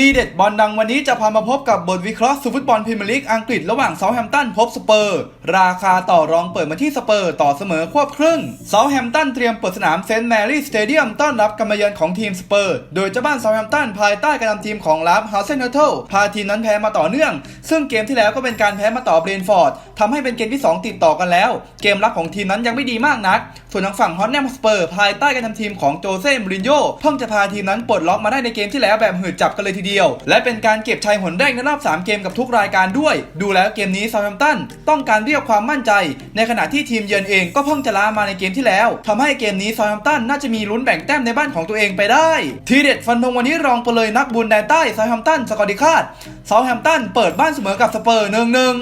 ทีเด็ดบอลดังวันนี้จะพามาพบกับบทวิเคราะห์สู่ฟุตบอลพรีเมียร์ลีกอังกฤษระหว่างเซาท์แฮมป์ตันพบสเปอร์ ราคาต่อรองเปิดมาที่สเปอร์ต่อเสมอควบครึ่งเซาท์แฮมป์ตันเตรียมเปิดสนามเซนต์แมรี่สเตเดียมต้อนรับการมาเยือนของทีมสเปอร์ โดยเจ้าบ้านเซาท์แฮมป์ตันภายใต้การนำทีมของลาฟฮาเซนเนอร์เทลพาทีมนั้นแพ้มาต่อเนื่อง ซึ่งเกมที่แล้วก็เป็นการแพ้มาต่อเบรนฟอร์ดทำให้เป็นเกมที่ 2 ติดต่อกันแล้ว เกมรับของทีมนั้นยังไม่ดีมากนัก ส่วนทางฝั่งฮอตแนมสเปอร์ภายใต้การนำทีมของโจเซ่มูรินโญ่เพิ่งจะพาทีมนั้นปลดล็อกมาได้ในเกมที่แล้วแบบหืดจับกันเลยทีเดียวและเป็นการเก็บชัยหนแรกในรอบ 3 เกมกับทุกรายการด้วย ดูแล้วเกมนี้ซาแฮมตันต้องการเรียกความมั่นใจ ในขณะที่ทีมเยือนเองก็เพิ่งจะล้ามาในเกมที่แล้วทำให้เกมนี้ซาแฮมตันน่าจะมีลุ้นแบ่งแต้มในบ้านของตัวเองไปได้ ทีเด็ดฟันธงวันนี้รองไปเลยนักบุญแดนใต้ซาแฮมตันสกอร์ดิคาดซาแฮมตันเปิดบ้านเสมอกับสเปอร์หนึ่งหนึ่ง